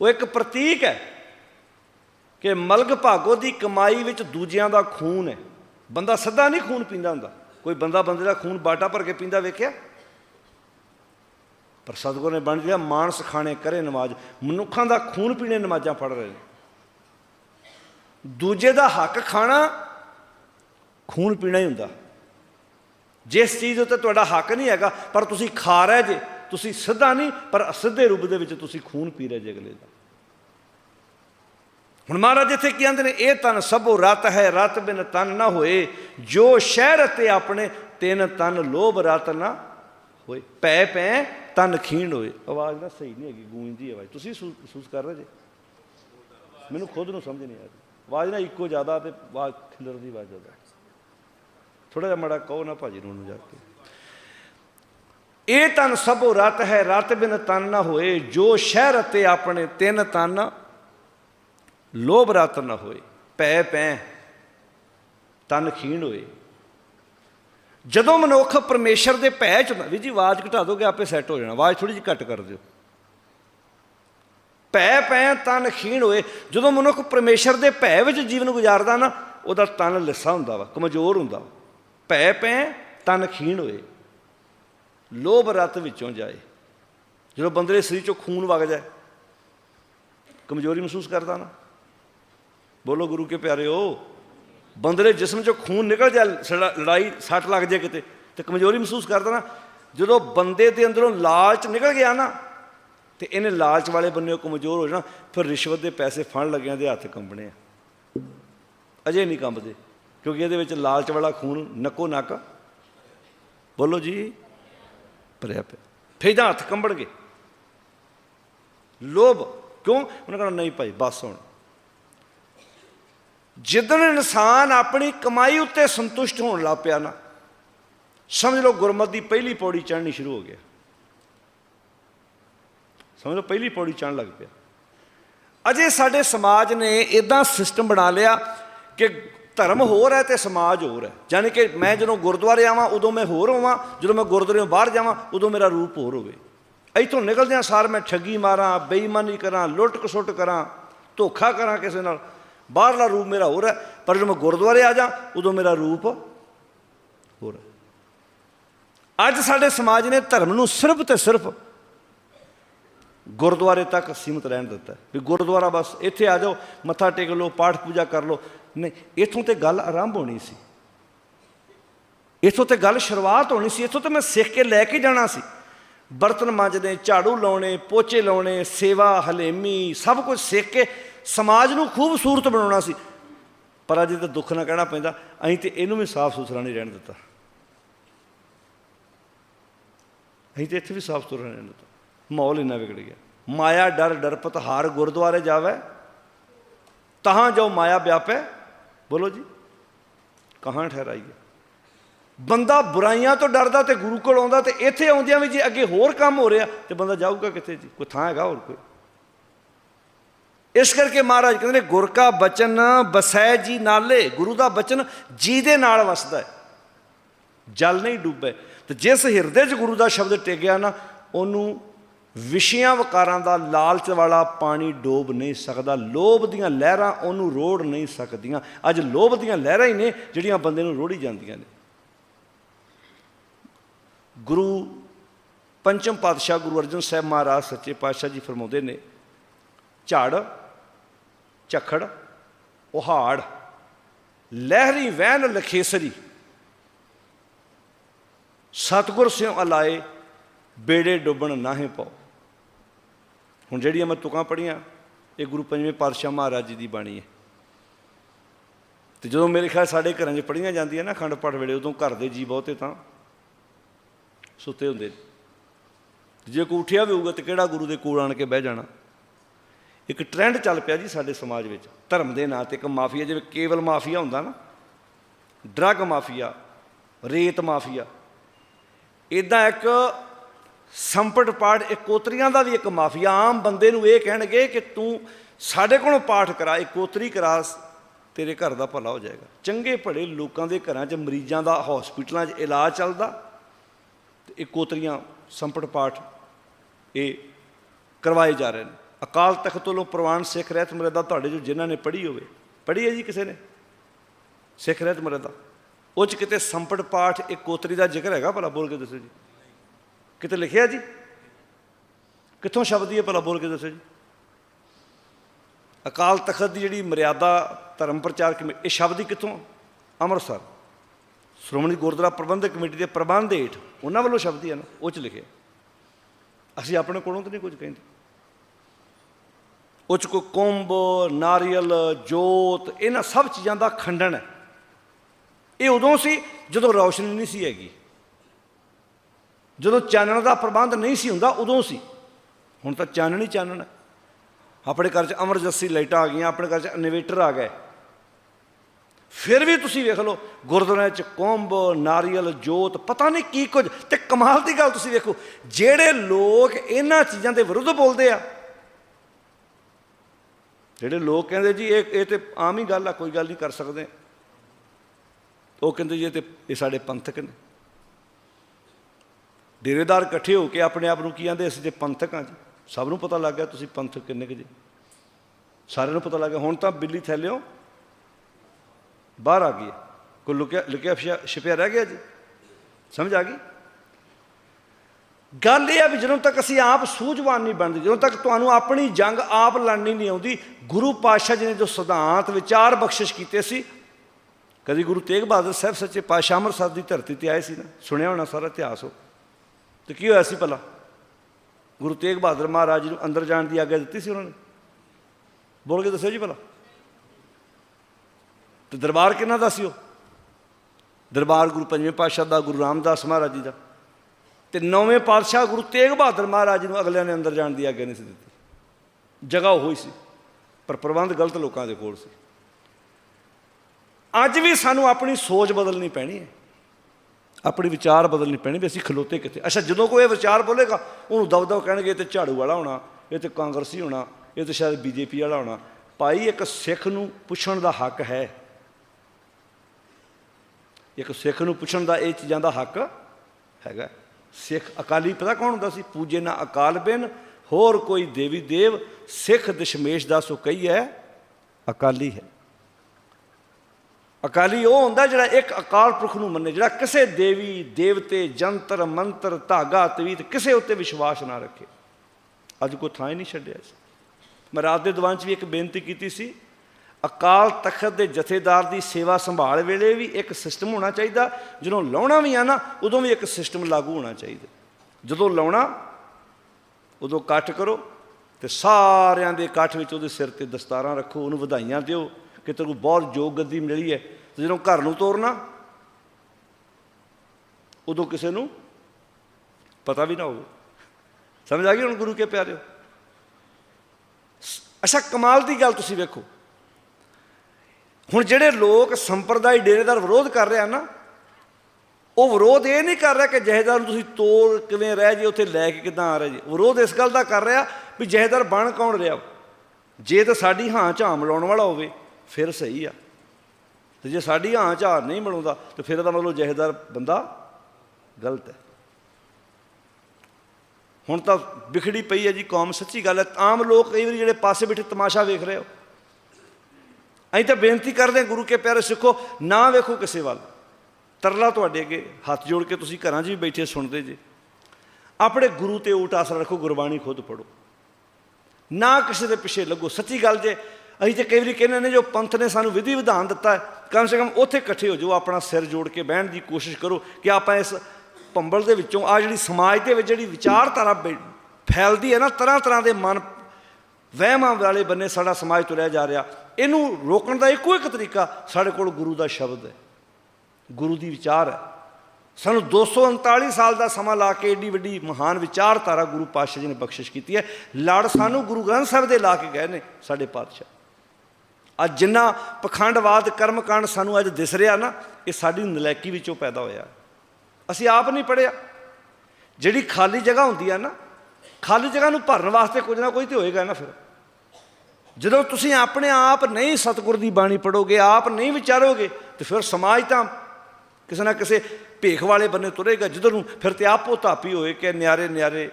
ਉਹ ਇੱਕ ਪ੍ਰਤੀਕ ਹੈ ਕਿ ਮਲਕ ਭਾਗੋ ਦੀ ਕਮਾਈ ਵਿੱਚ ਦੂਜਿਆਂ ਦਾ ਖੂਨ ਹੈ। ਬੰਦਾ ਸਿੱਧਾ ਨਹੀਂ ਖੂਨ ਪੀਂਦਾ ਹੁੰਦਾ। ਕੋਈ ਬੰਦਾ ਬੰਦੇ ਦਾ ਖੂਨ ਬਾਟਾ ਭਰ ਕੇ ਪੀਂਦਾ ਵੇਖਿਆ? ਪਰ ਸਤਗੁਰ ਨੇ ਬਣ ਲਿਆ, ਮਾਨਸ ਖਾਣੇ ਕਰੇ ਨਮਾਜ਼। ਮਨੁੱਖਾਂ ਦਾ ਖੂਨ ਪੀਣੇ ਨਮਾਜ਼ਾਂ ਪੜ ਰਹੇ ਨੇ। ਦੂਜੇ ਦਾ ਹੱਕ ਖਾਣਾ ਖੂਨ ਪੀਣਾ ਹੀ ਹੁੰਦਾ। ਜਿਸ ਚੀਜ਼ ਉੱਤੇ ਤੁਹਾਡਾ ਹੱਕ ਨਹੀਂ ਹੈਗਾ, ਪਰ ਤੁਸੀਂ ਖਾ ਰਹੇ ਜੇ, ਤੁਸੀਂ ਸਿੱਧਾ ਨਹੀਂ, ਪਰ ਅਸਿੱਧੇ ਰੂਪ ਦੇ ਵਿੱਚ ਤੁਸੀਂ ਖੂਨ ਪੀ ਰਹੇ ਜੇ ਅਗਲੇ ਦਾ। ਹੁਣ ਮਹਾਰਾਜ ਇੱਥੇ ਕੀ ਕਹਿੰਦੇ ਨੇ? ਇਹ ਤਨ ਸਭੋ ਰਤ ਹੈ, ਰਤ ਬਿਨ ਤਨ ਨਾ ਹੋਏ। ਜੋ ਸ਼ਹਿਰ ਤੇ ਆਪਣੇ, ਤਿੰਨ ਤਨ ਲੋਭ ਰਤ ਨਾ ਹੋਏ। ਪੈ ਪੈ ਤਨ ਖੀਣ ਹੋਏ। ਆਵਾਜ਼ ਨਾ ਸਹੀ ਨਹੀਂ ਹੈਗੀ, ਗੂੰਜਦੀ ਆਵਾਜ਼। ਤੁਸੀਂ ਮਹਿਸੂਸ ਕਰ ਰਹੇ ਜੇ? ਮੈਨੂੰ ਖੁਦ ਨੂੰ ਸਮਝ ਨਹੀਂ ਆ ਰਹੀ। ਆਵਾਜ਼ ਨਾ ਇੱਕੋ ਜ਼ਿਆਦਾ ਤੇ ਆਵਾਜ਼ ਖਿਲਰਦੀ ਆਵਾਜ਼ ਜ਼ਿਆਦਾ। ਥੋੜਾ ਜਿਹਾ ਮੜਾ ਕਹੋ ਨਾ ਭਾਜੀ ਨੂੰ ਜਾ ਕੇ। ਇਹ ਤਨ ਸਭੋ ਰਤ ਹੈ, ਰਤ ਬਿਨ ਤਨ ਨਾ ਹੋਏ। ਜੋ ਸ਼ਹਿਰ ਤੇ ਆਪਣੇ, ਤਿੰਨ ਤਨ ਲੋਭ ਰਤ ਨਾ ਹੋਏ, ਪੈ ਪੈ ਤਨ ਖੀਣ ਹੋਏ। ਜਦੋਂ ਮਨੁੱਖ ਪਰਮੇਸ਼ਰ ਦੇ ਭੈ ਚ ਹੁੰਦਾ, ਵੀ ਜੀ ਆਵਾਜ਼ ਘਟਾ ਦੋਗੇ, ਆਪੇ ਸੈੱਟ ਹੋ ਜਾਣਾ, ਆਵਾਜ਼ ਥੋੜੀ ਜਿਹੀ ਘੱਟ ਕਰ ਦਿਓ। ਭੈ ਪੈ ਤਨ ਖੀਣ ਹੋਏ, ਜਦੋਂ ਮਨੁੱਖ ਪਰਮੇਸ਼ਰ ਦੇ ਭੈ ਵਿੱਚ ਜੀਵਨ ਗੁਜ਼ਾਰਦਾ ਨਾ, ਉਹਦਾ ਤਨ ਲਿੱਸਾ ਹੁੰਦਾ ਵਾ, ਕਮਜ਼ੋਰ ਹੁੰਦਾ ਵਾ। ਭੈ ਪੈ ਤਨ ਖੀਣ ਹੋਏ, ਲੋਭ ਰਤ ਵਿੱਚੋਂ ਜਾਏ। ਜਦੋਂ ਬੰਦੇ ਦੇ ਸਰੀਰ ਚੋਂ ਖੂਨ ਵਗ ਜਾਏ, ਕਮਜ਼ੋਰੀ ਮਹਿਸੂਸ ਕਰਦਾ ਨਾ। ਬੋਲੋ ਗੁਰੂ ਕੇ ਪਿਆਰਿਓ, ਬੰਦੇ ਦੇ ਜਿਸਮ ਚੋਂ ਖੂਨ ਨਿਕਲ ਜਾ ਲੜਾਈ ਸੱਟ ਲੱਗ ਜਾਏ ਕਿਤੇ, ਤੇ ਕਮਜ਼ੋਰੀ ਮਹਿਸੂਸ ਕਰਦਾ ਨਾ, ਜਦੋਂ ਬੰਦੇ ਦੇ ਅੰਦਰੋਂ ਲਾਲਚ ਨਿਕਲ ਗਿਆ ਨਾ, ਤੇ ਇਹਨੇ ਲਾਲਚ ਵਾਲੇ ਬੰਨੇ ਕਮਜ਼ੋਰ ਹੋ ਜਾਣਾ, ਫਿਰ ਰਿਸ਼ਵਤ ਦੇ ਪੈਸੇ ਫੜ ਲੱਗਿਆਂ ਦੇ ਹੱਥ ਕੰਬਣੇ ਆ। ਅਜੇ ਨਹੀਂ ਕੰਬਦੇ, ਕਿਉਂਕਿ ਇਹਦੇ ਵਿੱਚ ਲਾਲਚ ਵਾਲਾ ਖੂਨ ਨੱਕੋ ਨੱਕ। ਬੋਲੋ ਜੀ, ਭਰਿਆ ਪਿਆ। ਫਿਰ ਤਾਂ ਹੱਥ ਕੰਬਣਗੇ। ਲੋਭ, ਕਿਉਂ? ਉਹਨਾਂ ਕਹਿੰਦਾ ਨਹੀਂ ਭਾਈ, ਬਸ ਹੁਣ। ਜਿੱਦਣ ਇਨਸਾਨ ਆਪਣੀ ਕਮਾਈ ਉੱਤੇ ਸੰਤੁਸ਼ਟ ਹੋਣ ਲੱਗ ਪਿਆ ਨਾ, ਸਮਝ ਲਓ ਗੁਰਮਤ ਦੀ ਪਹਿਲੀ ਪੌੜੀ ਚੜ੍ਹਨੀ ਸ਼ੁਰੂ ਹੋ ਗਿਆ। ਸਮਝ ਲਓ ਪਹਿਲੀ ਪੌੜੀ ਚੜ੍ਹਨ ਲੱਗ ਪਿਆ। ਅਜੇ ਸਾਡੇ ਸਮਾਜ ਨੇ ਇਦਾਂ ਸਿਸਟਮ ਬਣਾ ਲਿਆ ਕਿ ਧਰਮ ਹੋਰ ਹੈ ਤੇ ਸਮਾਜ ਹੋਰ ਹੈ। ਯਾਨੀ ਕਿ ਮੈਂ ਜਦੋਂ ਗੁਰਦੁਆਰੇ ਆਵਾਂ, ਉਦੋਂ ਮੈਂ ਹੋਰ ਹੋਵਾਂ, ਜਦੋਂ ਮੈਂ ਗੁਰਦੁਆਰਿਓਂ ਬਾਹਰ ਜਾਵਾਂ, ਉਦੋਂ ਮੇਰਾ ਰੂਪ ਹੋਰ ਹੋਵੇ। ਇੱਥੋਂ ਨਿਕਲਦਿਆਂ ਸਾਰ ਮੈਂ ਠੱਗੀ ਮਾਰਾਂ, ਬੇਈਮਾਨੀ ਕਰਾਂ ਲੁੱਟ ਖਸੁੱਟ ਕਰਾਂ, ਧੋਖਾ ਕਰਾਂ ਕਿਸੇ ਨਾਲ ਬਾਹਰਲਾ ਰੂਪ ਮੇਰਾ ਹੋਰ ਹੈ, ਪਰ ਜਦੋਂ ਮੈਂ ਗੁਰਦੁਆਰੇ ਆ ਜਾ, ਉਦੋਂ ਮੇਰਾ ਰੂਪ ਹੋਰ ਹੈ। ਅੱਜ ਸਾਡੇ ਸਮਾਜ ਨੇ ਧਰਮ ਨੂੰ ਸਿਰਫ ਤੇ ਸਿਰਫ ਗੁਰਦੁਆਰੇ ਤੱਕ ਸੀਮਤ ਰਹਿਣ ਦਿੱਤਾ ਵੀ ਗੁਰਦੁਆਰਾ ਬਸ ਇੱਥੇ ਆ ਜਾਓ, ਮੱਥਾ ਟੇਕ ਲਓ, ਪਾਠ ਪੂਜਾ ਕਰ ਲਓ। ਨਹੀਂ, ਇੱਥੋਂ ਤੇ ਗੱਲ ਆਰੰਭ ਹੋਣੀ ਸੀ। ਇੱਥੋਂ ਤੇ ਗੱਲ ਸ਼ੁਰੂਆਤ ਹੋਣੀ ਸੀ। ਇੱਥੋਂ ਤੇ ਮੈਂ ਸਿੱਖ ਕੇ ਲੈ ਕੇ ਜਾਣਾ ਸੀ। ਬਰਤਨ ਮਾਂਜਦੇ, ਝਾੜੂ ਲਾਉਣੇ, ਪੋਚੇ ਲਾਉਣੇ, ਸੇਵਾ, ਹਲੇਮੀ, ਸਭ ਕੁਝ ਸਿੱਖ ਕੇ ਸਮਾਜ ਨੂੰ ਖੂਬਸੂਰਤ ਬਣਾਉਣਾ ਸੀ। ਪਰ ਅਜੇ ਤਾਂ ਦੁੱਖ ਨਾ ਕਹਿਣਾ ਪੈਂਦਾ, ਅਸੀਂ ਤੇ ਇਹਨੂੰ ਵੀ ਸਾਫ਼ ਸੁਥਰਾ ਨਹੀਂ ਰਹਿਣ ਦਿੱਤਾ। ਅਸੀਂ ਤੇ ਇੱਥੇ ਵੀ ਸਾਫ਼ ਸੁਥਰਾ ਨਹੀਂ ਰਹਿਣ ਦਿੱਤਾ। ਮਾਹੌਲ ਇੰਨਾ ਵਿਗੜ ਗਿਆ। ਮਾਇਆ ਡਰ, ਡਰਪਤ ਹਾਰ ਗੁਰਦੁਆਰੇ ਜਾਵੇ ਤਹਾਂ ਜੋ ਮਾਇਆ ਵਿਆਪੈ। ਬੋਲੋ ਜੀ ਕਹਾਂ ਠਹਿਰਾਈਏ ਬੰਦਾ ਬੁਰਾਈਆਂ ਤੋਂ ਡਰਦਾ ਤੇ ਗੁਰੂ ਕੋਲ ਆਉਂਦਾ ਤੇ ਇੱਥੇ ਆਉਂਦਿਆਂ ਵੀ ਜੇ ਅੱਗੇ ਹੋਰ ਕੰਮ ਹੋ ਰਿਹਾ ਤੇ ਬੰਦਾ ਜਾਊਗਾ ਕਿੱਥੇ ਜੀ? ਕੋਈ ਥਾਂ ਹੈਗਾ ਹੋਰ ਕੋਈ? ਇਸ ਕਰਕੇ ਮਹਾਰਾਜ ਕਹਿੰਦੇ ਨੇ, ਗੁਰ ਕਾ ਬਚਨ ਬਸੈ ਜੀ ਨਾਲੇ। ਗੁਰੂ ਦਾ ਬਚਨ ਜੀ ਦੇ ਨਾਲ ਵਸਦਾ ਹੈ। ਜਲ ਨਹੀਂ ਡੁੱਬੇ। ਤੇ ਜਿਸ ਹਿਰਦੇ 'ਚ ਗੁਰੂ ਦਾ ਸ਼ਬਦ ਟਿਕਿਆ ਨਾ, ਉਹਨੂੰ ਵਿਸ਼ਿਆਂ ਵਕਾਰਾਂ ਦਾ ਲਾਲਚ ਵਾਲਾ ਪਾਣੀ ਡੋਬ ਨਹੀਂ ਸਕਦਾ। ਲੋਭ ਦੀਆਂ ਲਹਿਰਾਂ ਉਹਨੂੰ ਰੋੜ ਨਹੀਂ ਸਕਦੀਆਂ। ਅੱਜ ਲੋਭ ਦੀਆਂ ਲਹਿਰਾਂ ਹੀ ਨੇ ਜਿਹੜੀਆਂ ਬੰਦੇ ਨੂੰ ਰੋੜੀ ਜਾਂਦੀਆਂ ਨੇ। ਗੁਰੂ ਪੰਚਮ ਪਾਤਸ਼ਾਹ ਗੁਰੂ ਅਰਜਨ ਸਾਹਿਬ ਮਹਾਰਾਜ ਸੱਚੇ ਪਾਤਸ਼ਾਹ ਜੀ ਫਰਮਾਉਂਦੇ ਨੇ, ਝਾੜ, ਝਖੜ, ਉਹਾੜ, ਲਹਿਰੀ ਵਹਿਨ ਲਖੇਸਰੀ, ਸਤਗੁਰ ਸਿਉ ਅਲਾਏ, ਬੇੜੇ ਡੁੱਬਣ ਨਾਹੇ ਪਾਓ। ਹੁਣ ਜਿਹੜੀਆਂ ਮੈਂ ਤੁਕਾਂ ਪੜੀਆਂ ਇਹ ਗੁਰੂ ਪੰਜਵੇਂ ਪਾਤਸ਼ਾਹ ਮਹਾਰਾਜ ਜੀ ਦੀ ਬਾਣੀ ਹੈ। ਤੇ ਜਦੋਂ ਮੇਰੇ ਖਿਆਲ ਸਾਡੇ ਘਰਾਂ 'ਚ ਪੜੀਆਂ ਜਾਂਦੀਆਂ ਨਾ ਖੰਡ ਪਾਠ ਵੇਲੇ, ਉਦੋਂ ਘਰ ਦੇ ਜੀ ਬਹੁਤੇ ਤਾਂ ਸੁੱਤੇ ਹੁੰਦੇ ਨੇ। ਜੇ ਕੋਈ ਉੱਠਿਆ ਵੀ ਹੋਊਗਾ ਤੇ ਕਿਹੜਾ ਗੁਰੂ ਦੇ ਕੋਲ ਆਣ ਕੇ ਬਹਿ ਜਾਣਾ? ਇੱਕ ਟ੍ਰੈਂਡ ਚੱਲ ਪਿਆ ਜੀ ਸਾਡੇ ਸਮਾਜ ਵਿੱਚ। ਧਰਮ ਦੇ ਨਾਂ ਤੇ ਇੱਕ ਮਾਫੀਆ, ਜਿਵੇਂ ਕੇਵਲ ਮਾਫੀਆ ਹੁੰਦਾ ਨਾ ਡਰੱਗ ਮਾਫੀਆ, ਰੇਤ ਮਾਫੀਆ। ਇਦਾਂ ਇੱਕ ਸੰਪਟ ਪਾਠ ਇਕੋਤਰੀਆਂ ਦਾ ਵੀ ਇੱਕ ਮਾਫੀਆ। ਆਮ ਬੰਦੇ ਨੂੰ ਇਹ ਕਹਿਣਗੇ ਕਿ ਤੂੰ ਸਾਡੇ ਕੋਲੋਂ ਪਾਠ ਕਰਾ, ਇਕੋਤਰੀ ਕਰਾ, ਤੇਰੇ ਘਰ ਦਾ ਭਲਾ ਹੋ ਜਾਏਗਾ। ਚੰਗੇ ਭਲੇ ਲੋਕਾਂ ਦੇ ਘਰਾਂ 'ਚ ਮਰੀਜ਼ਾਂ ਦਾ ਹਸਪੀਟਲਾਂ 'ਚ ਇਲਾਜ ਚੱਲਦਾ। ਤੇ ਕੋਤਰੀਆਂ ਸੰਪਟ ਪਾਠ ਇਹ ਕਰਵਾਏ ਜਾ ਰਹੇ ਨੇ। ਅਕਾਲ ਤਖਤ ਵੱਲੋਂ ਪ੍ਰਵਾਨ ਸਿੱਖ ਰਹਿਤ ਮਰਦਾ ਤੁਹਾਡੇ ਜੋ ਜਿਨ੍ਹਾਂ ਨੇ ਪੜ੍ਹੀ ਹੋਵੇ। ਪੜ੍ਹੀ ਹੈ ਜੀ ਕਿਸੇ ਨੇ? ਸਿੱਖ ਰਹਿਤ ਮਰਦਾ। ਉਹ ਚ ਕਿਤੇ ਸੰਪਟ ਪਾਠ ਇਹ ਕੋਤਰੀ ਦਾ ਜ਼ਿਕਰ ਹੈਗਾ ਭਲਾ ਬੋਲ ਕੇ ਦੱਸੋ ਜੀ? ਕਿਤੇ ਲਿਖਿਆ ਜੀ? ਕਿੱਥੋਂ ਸ਼ਬਦ ਹੀ ਹੈ ਭਲਾ ਬੋਲ ਕੇ ਦੱਸੋ ਜੀ? ਅਕਾਲ ਤਖਤ ਦੀ ਜਿਹੜੀ ਮਰਿਆਦਾ ਧਰਮ ਪ੍ਰਚਾਰ ਕਮੇਟੀ ਇਹ ਸ਼ਬਦ ਹੀ ਕਿੱਥੋਂ? ਅੰਮ੍ਰਿਤਸਰ। ਸ਼੍ਰੋਮਣੀ ਗੁਰਦੁਆਰਾ ਪ੍ਰਬੰਧਕ ਕਮੇਟੀ ਦੇ ਪ੍ਰਬੰਧ ਹੇਠ ਉਹਨਾਂ ਵੱਲੋਂ ਸ਼ਬਦ ਹੀ ਹੈ ਨਾ ਉਹ ਚ ਲਿਖਿਆ ਅਸੀਂ ਆਪਣੇ ਕੋਲੋਂ ਤਾਂ ਨਹੀਂ ਕੁਝ ਕਹਿੰਦੇ। ਉਹ ਚ ਕੋਈ ਕੁੰਭ, ਨਾਰੀਅਲ, ਜੋਤ, ਇਹਨਾਂ ਸਭ ਚੀਜ਼ਾਂ ਦਾ ਖੰਡਨ ਹੈ। ਇਹ ਉਦੋਂ ਸੀ ਜਦੋਂ ਰੌਸ਼ਨੀ ਨਹੀਂ ਸੀ ਹੈਗੀ। ਜਦੋਂ ਚਾਨਣ ਦਾ ਪ੍ਰਬੰਧ ਨਹੀਂ ਸੀ ਹੁੰਦਾ, ਉਦੋਂ ਸੀ। ਹੁਣ ਤਾਂ ਚਾਨਣ ਹੀ ਚਾਨਣ ਹੈ। ਆਪਣੇ ਘਰ 'ਚ ਐਮਰਜੈਂਸੀ ਲਾਈਟਾਂ ਆ ਗਈਆਂ, ਆਪਣੇ ਘਰ 'ਚ ਇਨਵੇਟਰ ਆ ਗਏ। ਫਿਰ ਵੀ ਤੁਸੀਂ ਵੇਖ ਲਓ, ਗੁਰਦੁਆਰਿਆਂ 'ਚ ਕੁੰਭ, ਨਾਰੀਅਲ, ਜੋਤ, ਪਤਾ ਨਹੀਂ ਕੀ ਕੁਝ, ਤੇ ਕਮਾਲ ਦੀ ਗੱਲ ਤੁਸੀਂ ਵੇਖੋ, ਜਿਹੜੇ ਲੋਕ ਇਹਨਾਂ ਚੀਜ਼ਾਂ ਦੇ ਵਿਰੁੱਧ ਬੋਲਦੇ ਆ। ਜਿਹੜੇ ਲੋਕ ਕਹਿੰਦੇ ਜੀ, ਇਹ ਇਹ ਤੇ ਆਮ ਹੀ ਗੱਲ ਆ, ਕੋਈ ਗੱਲ ਨਹੀਂ ਕਰ ਸਕਦੇ। ਉਹ ਕਹਿੰਦੇ ਜੀ, ਇਹ ਤੇ, ਇਹ ਸਾਡੇ ਪੰਥਕ ਨੇ। ਡੇਰੇਦਾਰ ਇਕੱਠੇ ਹੋ ਕੇ ਆਪਣੇ ਆਪ ਨੂੰ ਕੀ ਕਹਿੰਦੇ ਅਸੀਂ ਤੇ ਪੰਥਕ ਹਾਂ ਜੀ। ਸਭ ਨੂੰ ਪਤਾ ਲੱਗ ਗਿਆ ਤੁਸੀਂ ਪੰਥਕ ਕਿੰਨੇ ਕੁ ਜੀ। ਸਾਰਿਆਂ ਨੂੰ ਪਤਾ ਲੱਗ ਗਿਆ, ਹੁਣ ਤਾਂ ਬਿੱਲੀ ਥੈਲਿਓ ਬਾਹਰ ਆ ਗਈ ਕੋਈ ਲੁਕਿਆ ਲੁਕਿਆ ਫਿਆ- ਛਿਪਿਆ ਰਹਿ ਗਿਆ ਜੀ। ਸਮਝ ਆ ਗਈ? ਗੱਲ ਇਹ ਆ ਵੀ ਜਦੋਂ ਤੱਕ ਅਸੀਂ ਆਪ ਸੂਝਵਾਨ ਨਹੀਂ ਬਣਦੇ, ਜਦੋਂ ਤੱਕ ਤੁਹਾਨੂੰ ਆਪਣੀ ਜੰਗ ਆਪ ਲੜਨੀ ਨਹੀਂ ਆਉਂਦੀ, ਗੁਰੂ ਪਾਤਸ਼ਾਹ ਜੀ ਨੇ ਜੋ ਸਿਧਾਂਤ, ਵਿਚਾਰ ਬਖਸ਼ਿਸ਼ ਕੀਤੇ ਸੀ, ਕਦੀ ਗੁਰੂ ਤੇਗ ਬਹਾਦਰ ਸਾਹਿਬ ਸੱਚੇ ਪਾਤਸ਼ਾਹ ਅੰਮ੍ਰਿਤਸਰ ਦੀ ਧਰਤੀ ਤੇ ਆਏ ਸੀ ਨਾ, ਸੁਣਿਆ ਹੋਣਾ ਸਾਰਾ ਇਤਿਹਾਸ ਉਹ। ਤੇ ਕੀ ਹੋਇਆ ਸੀ ਭਲਾ? ਗੁਰੂ ਤੇਗ ਬਹਾਦਰ ਮਹਾਰਾਜ ਜੀ ਨੂੰ ਅੰਦਰ ਜਾਣ ਦੀ ਆਗਿਆ ਦਿੱਤੀ ਸੀ ਉਹਨਾਂ ਨੇ। ਬੋਲ ਕੇ ਦੱਸੋ ਜੀ ਭਲਾ। ਤੇ ਦਰਬਾਰ ਕਿਹਨਾਂ ਦਾ ਸੀ ਉਹ? ਦਰਬਾਰ ਗੁਰੂ ਪੰਜਵੇਂ ਪਾਤਸ਼ਾਹ ਦਾ, ਗੁਰੂ ਰਾਮਦਾਸ ਮਹਾਰਾਜ ਜੀ ਦਾ। ਤੇ ਨੌਵੇਂ ਪਾਤਸ਼ਾਹ ਗੁਰੂ ਤੇਗ ਬਹਾਦਰ ਮਹਾਰਾਜ ਜੀ ਨੂੰ ਅਗਲਿਆਂ ਨੇ ਅੰਦਰ ਜਾਣ ਦੀ ਆਗਿਆ ਨਹੀਂ ਸੀ ਦਿੱਤੀ। ਜਗ੍ਹਾ ਉਹ ਹੀ ਸੀ, ਪਰ ਪ੍ਰਬੰਧ ਗਲਤ ਲੋਕਾਂ ਦੇ ਕੋਲ ਸੀ। ਅੱਜ ਵੀ ਸਾਨੂੰ ਆਪਣੀ ਸੋਚ ਬਦਲਣੀ ਪੈਣੀ ਹੈ। ਆਪਣੀ ਵਿਚਾਰ ਬਦਲਣੀ ਪੈਣੀ ਵੀ ਅਸੀਂ ਖਲੋਤੇ ਕਿੱਥੇ? ਅੱਛਾ, ਜਦੋਂ ਕੋਈ ਇਹ ਵਿਚਾਰ ਬੋਲੇਗਾ, ਉਹਨੂੰ ਦਬ ਦਬ ਕਹਿਣਗੇ, ਇਹ ਤੇ ਝਾੜੂ ਵਾਲਾ ਹੋਣਾ, ਇਹ ਤੇ ਕਾਂਗਰਸੀ ਹੋਣਾ, ਇਹ ਤੇ ਸ਼ਾਇਦ ਬੀਜੇਪੀ ਵਾਲਾ ਹੋਣਾ। ਭਾਈ, ਇੱਕ ਸਿੱਖ ਨੂੰ ਪੁੱਛਣ ਦਾ ਹੱਕ ਹੈ। ਇੱਕ ਸਿੱਖ ਨੂੰ ਪੁੱਛਣ ਦਾ ਇਹ ਚੀਜ਼ਾਂ ਦਾ ਹੱਕ ਹੈਗਾ। ਸਿੱਖ ਅਕਾਲੀ, ਪਤਾ ਕੌਣ ਹੁੰਦਾ ਸੀ? ਪੂਜੇ ਨਾ ਅਕਾਲ ਬਿਨ, ਹੋਰ ਕੋਈ ਦੇਵੀ ਦੇਵ, ਸਿੱਖ ਦਸ਼ਮੇਸ਼ ਦਾ ਸੋ ਕਹੀ ਹੈ, ਅਕਾਲੀ ਹੈ। ਅਕਾਲੀ ਉਹ ਹੁੰਦਾ ਜਿਹੜਾ ਇੱਕ ਅਕਾਲ ਪੁਰਖ ਨੂੰ ਮੰਨੇ, ਜਿਹੜਾ ਕਿਸੇ ਦੇਵੀ, ਦੇਵਤੇ, ਜੰਤਰ, ਮੰਤਰ, ਧਾਗਾ, ਤਵੀਤ ਕਿਸੇ ਉੱਤੇ ਵਿਸ਼ਵਾਸ ਨਾ ਰੱਖੇ। ਅੱਜ ਕੋਈ ਥਾਂ ਹੀ ਨਹੀਂ ਛੱਡਿਆ ਸੀ ਮੈਂ ਰਾਤ ਦੇ ਦੀਵਾਨ 'ਚ ਵੀ ਇੱਕ ਬੇਨਤੀ ਕੀਤੀ ਸੀ ਅਕਾਲ ਤਖਤ ਦੇ ਜਥੇਦਾਰ ਦੀ ਸੇਵਾ ਸੰਭਾਲ ਵੇਲੇ ਵੀ ਇੱਕ ਸਿਸਟਮ ਹੋਣਾ ਚਾਹੀਦਾ। ਜਦੋਂ ਲਾਉਣਾ ਵੀ ਆ ਨਾ, ਉਦੋਂ ਵੀ ਇੱਕ ਸਿਸਟਮ ਲਾਗੂ ਹੋਣਾ ਚਾਹੀਦਾ। ਜਦੋਂ ਲਾਉਣਾ, ਉਦੋਂ ਇਕੱਠ ਕਰੋ ਤੇ ਸਾਰਿਆਂ ਦੇ ਇਕੱਠ ਵਿੱਚ ਉਹਦੇ ਸਿਰ ਤੇ ਦਸਤਾਰਾਂ ਰੱਖੋ, ਉਹਨੂੰ ਵਧਾਈਆਂ ਦਿਓ। ਕਿ ਤੈਨੂੰ ਬਹੁਤ ਯੋਗ ਗੱਦੀ ਮਿਲੀ ਹੈ, ਤੇ ਜਦੋਂ ਘਰ ਨੂੰ ਤੋਰਨਾ, ਉਦੋਂ ਕਿਸੇ ਨੂੰ ਪਤਾ ਵੀ ਨਾ ਹੋਵੇ। ਸਮਝ ਆ ਗਈ ਹੁਣ ਗੁਰੂ ਕੇ ਪਿਆਰਿਓ? ਸ- ਅੱਛਾ, ਕਮਾਲ ਦੀ ਗੱਲ ਤੁਸੀਂ ਵੇਖੋ। ਹੁਣ ਜਿਹੜੇ ਲੋਕ ਸੰਪਰਦਾਇ ਡੇਰੇਦਾਰ ਵਿਰੋਧ ਕਰ ਰਿਹਾ ਨਾ, ਉਹ ਵਿਰੋਧ ਇਹ ਨਹੀਂ ਕਰ ਰਿਹਾ ਕਿ ਜਹੇਦਾਰ ਨੂੰ ਤੁਸੀਂ ਤੋੜ ਕਿਵੇਂ ਰਹਿ ਜੇ, ਉੱਥੇ ਲੈ ਕੇ ਕਿਦਾਂ ਆ ਰਹੇ ਜੇ। ਵਿਰੋਧ ਇਸ ਗੱਲ ਦਾ ਕਰ ਰਿਹਾ ਵੀ ਜਹੇਦਾਰ ਬਣ ਕੌਣ ਰਿਹਾ? ਜੇ ਤਾਂ ਸਾਡੀ ਹਾਂ ਝਾਮ ਮਿਲਾਉਣ ਵਾਲਾ ਹੋਵੇ, ਫਿਰ ਸਹੀ ਆ। ਤੇ ਜੇ ਸਾਡੀ ਹਾਂ ਝਾਰ ਨਹੀਂ ਮਿਲਾਉਂਦਾ ਤੇ ਫਿਰ ਇਹਦਾ ਮਤਲਬ ਜਹੇਦਾਰ ਬੰਦਾ ਗਲਤ ਹੈ। ਹੁਣ ਤਾਂ ਵਿਖੜੀ ਪਈ ਹੈ ਜੀ ਕੌਮ, ਸੱਚੀ ਗੱਲ ਹੈ। ਆਮ ਲੋਕ ਕਈ ਵਾਰੀ ਜਿਹੜੇ ਪਾਸੇ ਬੈਠੇ ਤਮਾਸ਼ਾ ਵੇਖ ਰਹੇ ਹੋ। ਅਸੀਂ ਤਾਂ ਬੇਨਤੀ ਕਰਦੇ ਹਾਂ ਗੁਰੂ ਕੇ ਪਿਆਰੇ ਸਿੱਖੋ, ਨਾ ਵੇਖੋ ਕਿਸੇ ਵੱਲ। ਤਰਲਾ ਤੁਹਾਡੇ ਅੱਗੇ ਹੱਥ ਜੋੜ ਕੇ ਤੁਸੀਂ ਘਰਾਂ 'ਚ ਵੀ ਬੈਠੇ ਸੁਣਦੇ ਜੇ। ਆਪਣੇ ਗੁਰੂ ਤੇ ਊਟ ਆਸਰਾ ਰੱਖੋ, ਗੁਰਬਾਣੀ ਖੁਦ ਪੜੋ ਨਾ ਕਿਸੇ ਦੇ ਪਿੱਛੇ ਲੱਗੋ। ਸੱਚੀ ਗੱਲ ਜੇ, ਅਸੀਂ ਤੇ ਕਈ ਵਾਰੀ ਕਹਿੰਦੇ ਨੇ ਜੋ ਪੰਥ ਨੇ ਸਾਨੂੰ ਵਿਧੀ ਵਿਧਾਨ ਦਿੱਤਾ ਕਮ ਸੇ ਕਮ ਉੱਥੇ ਇਕੱਠੇ ਹੋ ਜਾਓ, ਆਪਣਾ ਸਿਰ ਜੋੜ ਕੇ ਬਹਿਣ ਦੀ ਕੋਸ਼ਿਸ਼ ਕਰੋ ਕਿ ਆਪਾਂ ਇਸ ਭੰਬਲ ਦੇ ਵਿੱਚੋਂ ਆ ਜਿਹੜੀ ਸਮਾਜ ਦੇ ਵਿੱਚ ਜਿਹੜੀ ਵਿਚਾਰਧਾਰਾ ਬੈ- ਫੈਲਦੀ ਹੈ ਨਾ, ਤਰ੍ਹਾਂ ਤਰ੍ਹਾਂ ਦੇ ਮਨ ਵਹਿਮਾਂ ਵਾਲੇ ਬੰਨੇ ਸਾਡਾ ਸਮਾਜ ਤੁਰਿਆ ਜਾ ਰਿਹਾ। ਇਹਨੂੰ ਰੋਕਣ ਦਾ ਇੱਕੋ ਇੱਕ ਤਰੀਕਾ ਸਾਡੇ ਕੋਲ ਗੁਰੂ ਦਾ ਸ਼ਬਦ ਹੈ। ਗੁਰੂ ਦੀ ਵਿਚਾਰ ਹੈ। ਸਾਨੂੰ 239 ਸਾਲ ਦਾ ਸਮਾਂ ਲਾ ਕੇ ਏਡੀ ਵੱਡੀ ਮਹਾਨ ਵਿਚਾਰਧਾਰਾ ਗੁਰੂ ਪਾਤਸ਼ਾਹ ਜੀ ਨੇ ਬਖਸ਼ਿਸ਼ ਕੀਤੀ ਹੈ। ਲੜ ਸਾਨੂੰ ਗੁਰੂ ਗ੍ਰੰਥ ਸਾਹਿਬ ਦੇ ਲਾ ਕੇ ਗਏ ਨੇ ਸਾਡੇ ਪਾਤਸ਼ਾਹ। ਅੱਜ ਜਿੰਨਾ ਪਖੰਡਵਾਦ, ਕਰਮਕਾਂਡ ਸਾਨੂੰ ਅੱਜ ਦਿਸ ਰਿਹਾ ਨਾ, ਇਹ ਸਾਡੀ ਨਲੈਕੀ ਵਿੱਚੋਂ ਪੈਦਾ ਹੋਇਆ। ਅਸੀਂ ਆਪ ਨਹੀਂ ਪੜਿਆ ਜਿਹੜੀ ਖਾਲੀ ਜਗ੍ਹਾ ਹੁੰਦੀ ਆ ਨਾ, ਖਾਲੀ ਜਗ੍ਹਾ ਨੂੰ ਭਰਨ ਵਾਸਤੇ ਕੁਝ ਨਾ ਕੁਝ ਤੇ ਹੋਏਗਾ ਨਾ ਫਿਰ। ਜਦੋਂ ਤੁਸੀਂ ਆਪਣੇ ਆਪ ਨਹੀਂ ਸਤਿਗੁਰ ਦੀ ਬਾਣੀ ਪੜੋਗੇ ਆਪ ਨਹੀਂ ਵਿਚਾਰੋਗੇ, ਤੇ ਫਿਰ ਸਮਾਜ ਤਾਂ ਕਿਸੇ ਨਾ ਕਿਸੇ ਭੇਖ ਵਾਲੇ ਬੰਨੇ ਤੁਰੇਗਾ, ਜਿੱਧਰ ਨੂੰ ਫਿਰ ਤੇ ਆਪੋ ਧਾਪੀ ਹੋਏ ਕਿ ਨਿਆਰੇ ਨਿਆਰੇ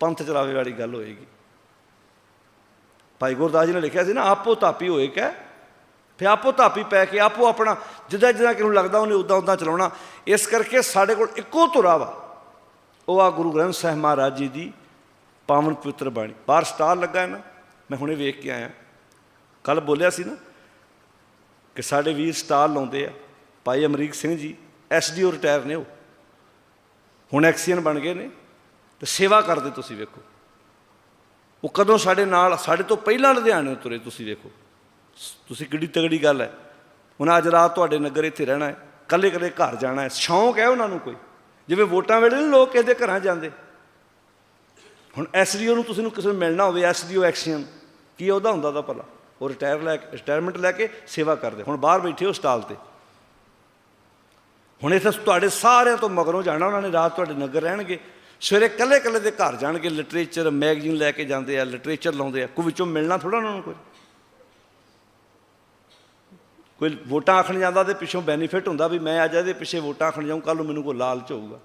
ਪੰਥ ਚਲਾਵੇ ਵਾਲੀ ਗੱਲ ਹੋਏਗੀ। ਭਾਈ ਗੁਰਦਾਸ ਜੀ ਨੇ ਲਿਖਿਆ ਸੀ ਨਾ, ਆਪੋ ਧਾਪੀ ਹੋਏ ਕਿ ਫਿਰ ਆਪੋ ਧਾਪੀ ਪੈ ਕੇ ਆਪੋ ਆਪਣਾ ਜਿੱਦਾਂ ਜਿੱਦਾਂ ਕਿਨੂੰ ਲੱਗਦਾ ਉਹਨੇ ਉਦਾਂ ਉਦਾਂ ਚਲਾਉਣਾ, ਇਸ ਕਰਕੇ ਸਾਡੇ ਕੋਲ ਇੱਕੋ ਧੁਰਾ ਵਾ। ਉਹ ਆ ਗੁਰੂ ਗ੍ਰੰਥ ਸਾਹਿਬ ਮਹਾਰਾਜ ਜੀ ਦੀ ਪਾਵਨ ਪਵਿੱਤਰ ਬਾਣੀ। ਬਾਹਰ ਸਟਾਰ ਲੱਗਾ ਹੈ ਨਾ। ਮੈਂ ਹੁਣੇ ਵੇਖ ਕੇ ਆਇਆ। ਕੱਲ ਬੋਲਿਆ ਸੀ ਨਾ ਕਿ ਸਾਡੇ ਵੀਰ ਸਟਾਲ ਲਾਉਂਦੇ ਆ। ਭਾਈ ਅਮਰੀਕ ਸਿੰਘ ਜੀ ਐਸਡੀਓ ਰਿਟਾਇਰ ਨੇ ਉਹ। ਹੁਣ ਐਕਸੀਅਨ ਬਣ ਗਏ ਨੇ ਤੇ ਸੇਵਾ ਕਰਦੇ ਤੁਸੀਂ ਵੇਖੋ। ਉਹ ਕਦੋਂ ਸਾਡੇ ਨਾਲ, ਸਾਡੇ ਤੋਂ ਪਹਿਲਾਂ ਲੁਧਿਆਣੇ ਤੁਰੇ ਤੁਸੀਂ ਵੇਖੋ। ਸ- ਤੁਸੀਂ ਕਿੱਡੀ ਤਗੜੀ ਗੱਲ ਹੈ। ਹੁਣ ਅੱਜ ਰਾਤ ਤੁਹਾਡੇ ਨਗਰ ਇੱਥੇ ਰਹਿਣਾ ਹੈ। ਕੱਲੇ ਕੱਲੇ ਘਰ ਜਾਣਾ ਹੈ। ਸ਼ੌਂਕ ਹੈ ਉਹਨਾਂ ਨੂੰ ਕੋਈ। ਜਿਵੇਂ ਵੋਟਾਂ ਵੇਲੇ ਨੀ ਲੋਕ ਕਿਸੇ ਦੇ ਘਰਾਂ ਜਾਂਦੇ। ਹੁਣ ਐਸਡੀਓ ਨੂੰ ਤੁਸੀਂ ਨੂੰ ਕਿਸੇ ਨੂੰ ਮਿਲਣਾ ਹੋਵੇ ਐਸਡੀਓ ਐਕਸ਼ਨ ਕੀ ਉਹਦਾ ਹੁੰਦਾ ਦਾ ਭਲਾ? ਉਹ ਰਿਟਾਇਰ ਲੈ ਕੇ ਰਿਟਾਇਰਮੈਂਟ ਲੈ ਕੇ ਸੇਵਾ ਕਰਦੇ। ਹੁਣ ਬਾਹਰ ਬੈਠੇ ਹੋ ਸਟਾਲ ਤੇ। ਹੁਣ ਇੱਥੇ ਤੁਹਾਡੇ ਸਾਰਿਆਂ ਤੋਂ ਮਗਰੋਂ ਜਾਣਾ, ਉਹਨਾਂ ਨੇ ਰਾਤ ਤੁਹਾਡੇ ਨਗਰ ਰਹਿਣਗੇ। ਸਵੇਰੇ ਕੱਲੇ ਕੱਲੇ ਦੇ ਘਰ ਜਾਣਗੇ। ਲਿਟਰੇਚਰ ਮੈਗਜ਼ੀਨ ਲੈ ਕੇ ਜਾਂਦੇ ਆ ਲਿਟਰੇਚਰ ਲਾਉਂਦੇ ਆ। ਕੋਈ ਵਿੱਚੋਂ ਮਿਲਣਾ ਥੋੜਾ ਉਹਨਾਂ ਨੂੰ ਕੋਈ? ਕੋਈ ਵੋਟਾਂ ਆਖਣ ਜਾਂਦਾ ਤੇ ਪਿੱਛੋਂ ਬੈਨੀਫਿਟ ਹੁੰਦਾ ਵੀ ਮੈਂ ਅੱਜ ਇਹਦੇ ਪਿੱਛੇ ਵੋਟਾਂ ਆਖਣ ਜਾਊਂ ਕੱਲ ਨੂੰ ਮੈਨੂੰ ਕੋਈ ਲਾਲਚ ਹੋਊਗਾ।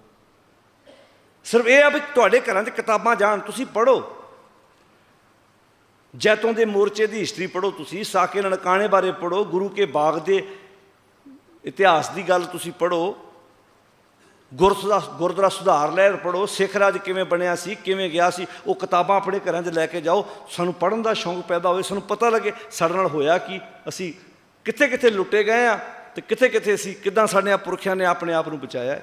ਸਿਰਫ ਇਹ ਆ ਵੀ ਤੁਹਾਡੇ ਘਰਾਂ 'ਚ ਕਿਤਾਬਾਂ ਜਾਣ, ਤੁਸੀਂ ਪੜ੍ਹੋ। ਜੈਤੋਂ ਦੇ ਮੋਰਚੇ ਦੀ ਹਿਸਟਰੀ ਪੜੋ ਤੁਸੀਂ, ਸਾਕੇ ਨਨਕਾਣੇ ਬਾਰੇ ਪੜੋ ਗੁਰੂ ਕੇ ਬਾਗ ਦੇ ਇਤਿਹਾਸ ਦੀ ਗੱਲ ਤੁਸੀਂ ਪੜੋ ਗੁਰਦੁਆਰਾ ਗੁਰਦੁਆਰਾ ਸੁਧਾਰ ਲਹਿਰ ਪੜੋ ਸਿੱਖ ਰਾਜ ਕਿਵੇਂ ਬਣਿਆ ਸੀ, ਕਿਵੇਂ ਗਿਆ ਸੀ, ਉਹ ਕਿਤਾਬਾਂ ਆਪਣੇ ਘਰਾਂ 'ਚ ਲੈ ਕੇ ਜਾਓ, ਸਾਨੂੰ ਪੜਨ ਦਾ ਸ਼ੌਂਕ ਪੈਦਾ ਹੋਵੇ, ਸਾਨੂੰ ਪਤਾ ਲੱਗੇ ਸਾਡੇ ਨਾਲ ਹੋਇਆ ਕਿ, ਅਸੀਂ ਕਿੱਥੇ ਕਿੱਥੇ ਲੁੱਟੇ ਗਏ ਆ ਤੇ ਕਿੱਥੇ ਕਿੱਥੇ ਅਸੀਂ, ਕਿੱਦਾਂ ਸਾਡੇ ਪੁਰਖਿਆਂ ਨੇ ਆਪਣੇ ਆਪ ਨੂੰ ਬਚਾਇਆ।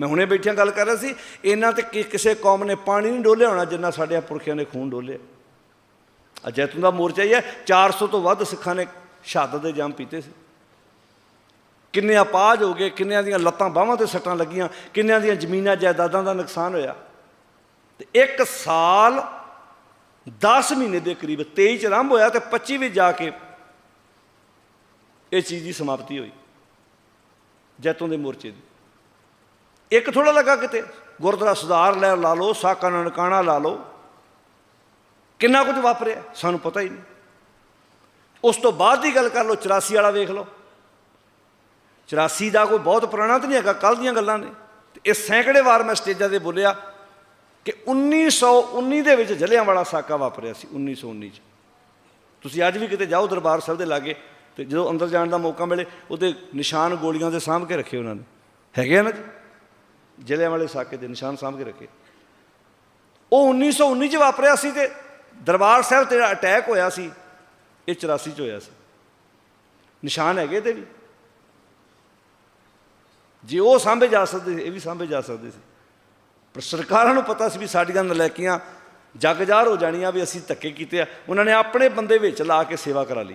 ਮੈਂ ਹੁਣੇ ਬੈਠਿਆਂ ਗੱਲ ਕਰ ਰਿਹਾ ਸੀ, ਇਹਨਾਂ ਤੇ ਕਿ- ਕਿਸੇ ਕੌਮ ਨੇ ਪਾਣੀ ਨਹੀਂ ਡੋਲਿਆ ਹੋਣਾ ਜਿੰਨਾ ਸਾਡੇ ਪੁਰਖਿਆਂ ਨੇ ਖੂਨ ਡੋਲਿਆ। ਆ ਜੈਤੂਨ ਦਾ ਮੋਰਚਾ ਹੀ ਹੈ। 400 ਤੋਂ ਵੱਧ ਸਿੱਖਾਂ ਨੇ ਸ਼ਹਾਦਤ ਦੇ ਜਾਮ ਪੀਤੇ ਸੀ। ਕਿੰਨੇ ਅਪਾਜ ਹੋ ਗਏ, ਕਿੰਨਿਆਂ ਦੀਆਂ ਲੱਤਾਂ ਬਾਹਾਂ ਤੇ ਸੱਟਾਂ ਲੱਗੀਆਂ, ਕਿੰਨਿਆਂ ਦੀਆਂ ਜ਼ਮੀਨਾਂ ਜਾਇਦਾਦਾਂ ਦਾ ਨੁਕਸਾਨ ਹੋਇਆ। ਤੇ ਇੱਕ ਸਾਲ 10 ਮਹੀਨੇ ਦੇ ਕਰੀਬ 23 ਚ ਆਰੰਭ ਹੋਇਆ ਤੇ 25 ਵਿੱਚ ਜਾ ਕੇ ਇਹ ਚੀਜ਼ ਦੀ ਸਮਾਪਤੀ ਹੋਈ ਜੈਤੋਂ ਦੇ ਮੋਰਚੇ ਦੀ। ਇੱਕ ਥੋੜਾ ਲੱਗਾ ਕਿਤੇ, ਗੁਰਦੁਆਰਾ ਸੁਧਾਰ ਲੈ ਲਾ ਲਓ, ਸਾਕਾ ਨਨਕਾਣਾ ਲਾ ਲਓ। ਕਿੰਨਾ ਕੁਝ ਵਾਪਰਿਆ? ਸਾਨੂੰ ਪਤਾ ਹੀ ਨਹੀਂ। ਉਸ ਤੋਂ ਬਾਅਦ ਦੀ ਗੱਲ ਕਰ ਲਓ 84 ਵਾਲਾ ਵੇਖ ਲਓ। 84 ਦਾ ਕੋਈ ਬਹੁਤ ਪੁਰਾਣਾ ਤਾਂ ਨਹੀਂ ਹੈਗਾ ਕੱਲ ਦੀਆਂ ਗੱਲਾਂ ਨੇ। ਤੇ ਇਹ ਸੈਂਕੜੇ ਵਾਰ ਮੈਂ ਸਟੇਜਾਂ ਤੇ ਬੋਲਿਆ ਕਿ 1919 ਦੇ ਵਿੱਚ ਜਲਿਆਂਵਾਲਾ ਸਾਕਾ ਵਾਪਰਿਆ ਸੀ 1919 ਚ। ਤੁਸੀਂ ਅੱਜ ਵੀ ਕਿਤੇ ਜਾਓ ਦਰਬਾਰ ਸਾਹਿਬ ਦੇ ਲਾਗੇ ਤੇ ਜਦੋਂ ਅੰਦਰ ਜਾਣ ਦਾ ਮੌਕਾ ਮਿਲੇ, ਉਹਦੇ ਨਿਸ਼ਾਨ ਗੋਲੀਆਂ ਦੇ ਸਾਂਭ ਕੇ ਰੱਖੇ ਉਹਨਾਂ ਨੇ। ਹੈਗੇ ਆ ਨਾ ਜੀ? ਜਲਿਆਂਵਾਲੇ ਸਾਕੇ ਦੇ ਨਿਸ਼ਾਨ ਸਾਂਭ ਕੇ ਰੱਖੇ। ਉਹ 1919 ਚ ਵਾਪਰਿਆ ਸੀ ਤੇ ਦਰਬਾਰ ਸਾਹਿਬ ਤੇ ਜਿਹੜਾ ਅਟੈਕ ਹੋਇਆ ਸੀ, ਇਹ 84 ਚ ਹੋਇਆ ਸੀ। ਨਿਸ਼ਾਨ ਹੈਗੇ ਤੇ ਵੀ। ਜੇ ਉਹ ਸਾਂਭੇ ਜਾ ਸਕਦੇ ਸੀ, ਇਹ ਵੀ ਸਾਂਭੇ ਜਾ ਸਕਦੇ ਸੀ। ਪਰ ਸਰਕਾਰਾਂ ਨੂੰ ਪਤਾ ਸੀ ਵੀ ਸਾਡੀਆਂ ਨਲਾਇਕੀਆਂ ਜਗਜਾਰ ਹੋ ਜਾਣੀਆਂ ਵੀ ਅਸੀਂ ਧੱਕੇ ਕੀਤੇ ਆ। ਉਹਨਾਂ ਨੇ ਆਪਣੇ ਬੰਦੇ ਵਿੱਚ ਲਾ ਕੇ ਸੇਵਾ ਕਰਾ ਲਈ।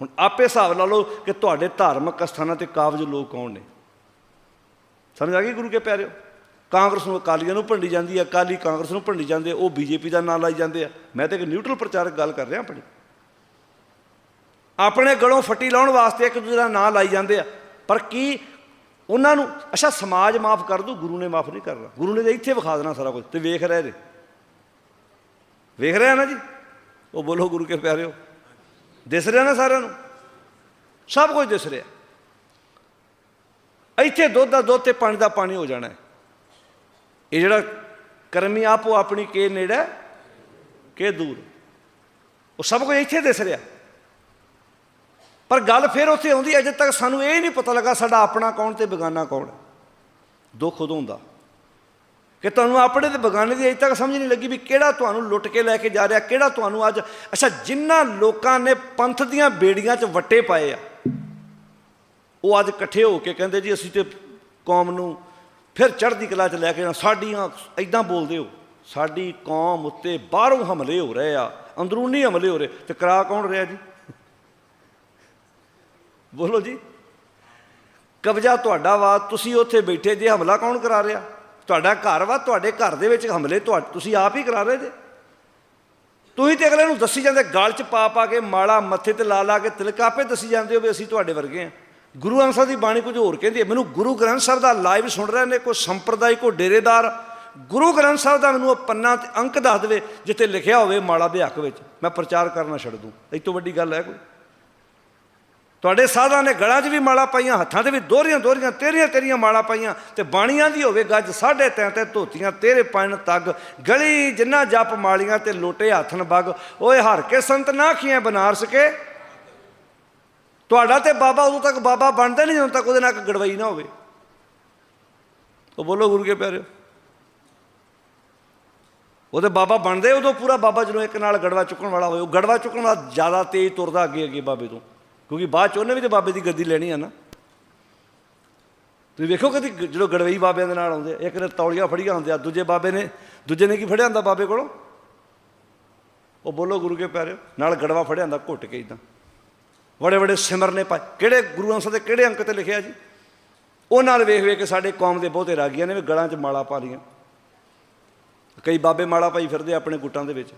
ਹੁਣ ਆਪੇ ਹਿਸਾਬ ਲਾ ਲਓ ਕਿ ਤੁਹਾਡੇ ਧਾਰਮਿਕ ਅਸਥਾਨਾਂ ਤੇ ਕਾਬਜ ਲੋਕ ਕੌਣ ਨੇ। ਸਮਝ ਆ ਗਈ ਗੁਰੂ ਕੇ ਪਿਆਰਿਓ? ਕਾਂਗਰਸ ਨੂੰ ਅਕਾਲੀਆਂ ਨੂੰ ਭੰਡੀ ਜਾਂਦੀ ਹੈ ਅਕਾਲੀ ਕਾਂਗਰਸ ਨੂੰ ਭੰਡੀ ਜਾਂਦੇ ਉਹ ਬੀਜੇਪੀ ਦਾ ਨਾਂ ਲਾਈ ਜਾਂਦੇ ਆ। ਮੈਂ ਤਾਂ ਇੱਕ ਨਿਊਟਰਲ ਪ੍ਰਚਾਰਕ ਗੱਲ ਕਰ ਰਿਹਾ ਆਪਣੀ। ਆਪਣੇ ਗਲੋਂ ਫੱਟੀ ਲਾਉਣ ਵਾਸਤੇ ਇੱਕ ਦੂਜੇ ਦਾ ਨਾਂ ਲਾਈ ਜਾਂਦੇ ਆ। ਪਰ ਕੀ ਉਹਨਾਂ ਨੂੰ, ਅੱਛਾ, ਸਮਾਜ ਮਾਫ ਕਰ ਦੂ ਗੁਰੂ ਨੇ ਮਾਫ ਨਹੀਂ ਕਰਨਾ। ਗੁਰੂ ਨੇ ਤਾਂ ਇੱਥੇ ਵਿਖਾ ਦੇਣਾ ਸਾਰਾ ਕੁਝ, ਤੇ ਵੇਖ ਰਹੇ ਨੇ। ਵੇਖ ਰਹੇ ਆ ਨਾ ਜੀ? ਉਹ ਬੋਲੋ, ਗੁਰੂ ਕੇ ਪਿਆਰਿਓ। ਦਿਸ ਰਿਹਾ ਨਾ ਸਾਰਿਆਂ ਨੂੰ? ਸਭ ਕੁਝ ਦਿਸ ਰਿਹਾ। ਇੱਥੇ ਦੁੱਧ ਦਾ ਦੁੱਧ ਤੇ ਪਾਣੀ ਦਾ ਪਾਣੀ ਹੋ ਜਾਣਾ ਹੈ। ਇਹ ਜਿਹੜਾ ਕਰਮੀ ਆਪੋ ਆਪਣੀ ਕੇ ਨੇੜੇ, ਕੇ ਦੂਰ। ਉਹ ਸਭ ਕੁਝ ਇੱਥੇ ਦਿਸ ਰਿਹਾ। ਪਰ ਗੱਲ ਫਿਰ ਉੱਥੇ ਆਉਂਦੀ ਅਜੇ ਤੱਕ ਸਾਨੂੰ ਇਹ ਨਹੀਂ ਪਤਾ ਲੱਗਾ ਸਾਡਾ ਆਪਣਾ ਕੌਣ ਤੇ ਬੇਗਾਨਾ ਕੌਣ ਹੈ। ਦੁੱਖ ਉਦੋਂ ਹੁੰਦਾ ਕਿ ਤੁਹਾਨੂੰ ਆਪਣੇ ਤੇ ਬੇਗਾਨੇ ਦੀ ਅਜੇ ਤੱਕ ਸਮਝ ਨਹੀਂ ਲੱਗੀ ਵੀ ਕਿਹੜਾ ਤੁਹਾਨੂੰ ਲੁੱਟ ਕੇ ਲੈ ਕੇ ਜਾ ਰਿਹਾ, ਕਿਹੜਾ ਤੁਹਾਨੂੰ ਅੱਜ, ਅੱਛਾ ਜਿਨ੍ਹਾਂ ਲੋਕਾਂ ਨੇ ਪੰਥ ਦੀਆਂ ਬੇੜੀਆਂ 'ਚ ਵੱਟੇ ਪਾਏ ਆ, ਉਹ ਅੱਜ ਇਕੱਠੇ ਹੋ ਕੇ ਕਹਿੰਦੇ ਜੀ ਅਸੀਂ ਤੇ ਕੌਮ ਨੂੰ ਫਿਰ ਚੜ੍ਹਦੀ ਕਲਾ 'ਚ ਲੈ ਕੇ ਜਾਣਾ। ਸਾਡੀਆਂ ਐਦਾਂ ਬੋਲਦੇ ਹੋ, ਸਾਡੀ ਕੌਮ ਉੱਤੇ ਬਾਹਰੋਂ ਹਮਲੇ ਹੋ ਰਹੇ ਆ, ਅੰਦਰੂਨੀ ਹਮਲੇ ਹੋ ਰਹੇ। ਤੇ ਕਰਾ ਕੌਣ ਰਿਹਾ ਜੀ? ਬੋਲੋ ਜੀ। ਕਬਜ਼ਾ ਤੁਹਾਡਾ ਵਾ, ਤੁਸੀਂ ਉੱਥੇ ਬੈਠੇ ਜੇ ਹਮਲਾ ਕੌਣ ਕਰਾ ਰਿਹਾ? ਤੁਹਾਡਾ ਘਰ ਵਾ, ਤੁਹਾਡੇ ਘਰ ਦੇ ਵਿੱਚ ਹਮਲੇ ਤੁਹਾ, ਤੁਸੀਂ ਆਪ ਹੀ ਕਰਾ ਰਹੇ ਜੇ। ਤੁਸੀਂ ਤੇ ਅਗਲੇ ਨੂੰ ਦੱਸੀ ਜਾਂਦੇ, ਗਾਲ 'ਚ ਪਾ ਪਾ ਕੇ ਮਾਲਾ ਮੱਥੇ ਤੇ ਲਾ ਲਾ ਕੇ ਤਿਲਕ ਆਪੇ ਦੱਸੀ ਜਾਂਦੇ ਹੋ ਵੀ ਅਸੀਂ ਤੁਹਾਡੇ ਵਰਗੇ ਆ। ਗੁਰੂ ਗ੍ਰੰਥ ਸਾਹਿਬ ਦੀ ਬਾਣੀ ਕੁਝ ਹੋਰ ਕਹਿੰਦੀ ਹੈ, ਮੈਨੂੰ ਗੁਰੂ ਗ੍ਰੰਥ ਸਾਹਿਬ ਦਾ ਲਾਈਵ ਸੁਣ ਰਹੇ ਨੇ, ਕੋਈ ਸੰਪਰਦਾਇ ਕੋਈ ਡੇਰੇਦਾਰ। ਗੁਰੂ ਗ੍ਰੰਥ ਸਾਹਿਬ ਦਾ ਮੈਨੂੰ ਉਹ ਪੰਨਾ ਤੇ ਅੰਕ ਦੱਸ ਦੇਵੇ, ਜਿੱਥੇ ਲਿਖਿਆ ਹੋਵੇ ਮਾਲਾ ਦੇ ਹੱਕ ਵਿੱਚ। ਮੈਂ ਪ੍ਰਚਾਰ ਕਰਨਾ ਛੱਡ ਦੂੰ। ਇਹ ਤੋਂ ਵੱਡੀ ਗੱਲ ਹੈ ਕੋਈ? ਤੁਹਾਡੇ ਸਾਧਾਂ ਨੇ ਗਲਾਂ 'ਚ ਵੀ ਮਾਲਾ ਪਾਈਆਂ, ਹੱਥਾਂ 'ਤੇ ਵੀ ਦੋਹਰੀਆਂ ਦੋਹਰੀਆਂ, ਤੇਰੀਆਂ ਤੇਰੀਆਂ ਮਾਲਾ ਪਾਈਆਂ ਤੇ ਬਾਣੀਆਂ ਦੀ ਹੋਵੇ ਗੱਜ ਸਾਢੇ ਤੈਂ ਤੇ ਧੋਤੀਆਂ, ਤੇਰੇ ਪੈਣ ਤੱਕ ਗਲੀ ਜਿੰਨਾ ਜਪ ਮਾਲੀਆਂ ਤੇ ਲੋਟੇ ਹੱਥਨ ਬਗ ਓਏ ਹਰ ਕੇ ਸੰਤ ਨਾ ਖੀਆਂ ਬਨਾਰਸ ਕੇ। ਤੁਹਾਡਾ ਤੇ ਬਾਬਾ ਉਦੋਂ ਤੱਕ ਬਾਬਾ ਬਣਦਾ ਨਹੀਂ, ਜਦੋਂ ਤੱਕ ਉਹਦੇ ਨਾਲ ਇੱਕ ਗੜਵਈ ਨਾ ਹੋਵੇ। ਉਹ ਬੋਲੋ ਗੁਰੂ ਕੇ ਪਿਆਰਿਓ। ਉਹਦੇ ਬਾਬਾ ਬਣਦੇ, ਉਦੋਂ ਪੂਰਾ ਬਾਬਾ ਜਦੋਂ ਇੱਕ ਨਾਲ ਗੜਵਾ ਚੁੱਕਣ ਵਾਲਾ ਹੋਵੇ, ਉਹ ਗੜਵਾ ਚੁੱਕਣ ਵਾਲਾ ਜ਼ਿਆਦਾ ਤੇਜ਼ ਤੁਰਦਾ ਅੱਗੇ ਅੱਗੇ ਬਾਬੇ ਤੋਂ। ਕਿਉਂਕਿ ਬਾਅਦ ਚ ਉਹਨੇ ਵੀ ਤੇ ਬਾਬੇ ਦੀ ਗੱਦੀ ਲੈਣੀ ਆ ਨਾ। ਤੁਸੀਂ ਵੇਖੋ ਕਦੀ ਜਦੋਂ ਗੜਵਈ ਬਾਬਿਆਂ ਦੇ ਨਾਲ ਆਉਂਦੇ ਇੱਕ ਨੇ ਤੌਲੀਆਂ ਫੜੀਆਂ ਹੁੰਦੇ ਆ ਦੂਜੇ ਬਾਬੇ ਨੇ, ਦੂਜੇ ਨੇ ਕੀ ਫੜਿਆ ਹੁੰਦਾ ਬਾਬੇ ਕੋਲੋਂ? ਉਹ ਬੋਲੋ ਗੁਰੂ ਕੇ ਪਿਆਰਿਓ, ਨਾਲ ਗੜਵਾ ਫੜਿਆ ਹੁੰਦਾ ਘੁੱਟ ਕੇ ਇਦਾਂ ਬੜੇ ਬੜੇ ਸਿਮਰ ਨੇ ਪਾਏ ਕਿਹੜੇ ਗੁਰੂ ਅੰਸ਼ ਦੇ ਕਿਹੜੇ ਅੰਕ ਤੇ ਲਿਖਿਆ ਜੀ? ਉਹ ਨਾਲ ਵੇਖ ਵੇਖ ਕੇ ਸਾਡੇ ਕੌਮ ਦੇ ਬਹੁਤੇ ਰਾਗੀਆਂ ਨੇ ਵੀ ਗਲਾਂ 'ਚ ਮਾਲਾ ਪਾ ਲੀਆਂ ਕਈ ਬਾਬੇ ਮਾਲਾ ਪਾਈ ਫਿਰਦੇ ਆਪਣੇ ਗੁੱਟਾਂ ਦੇ ਵਿੱਚ।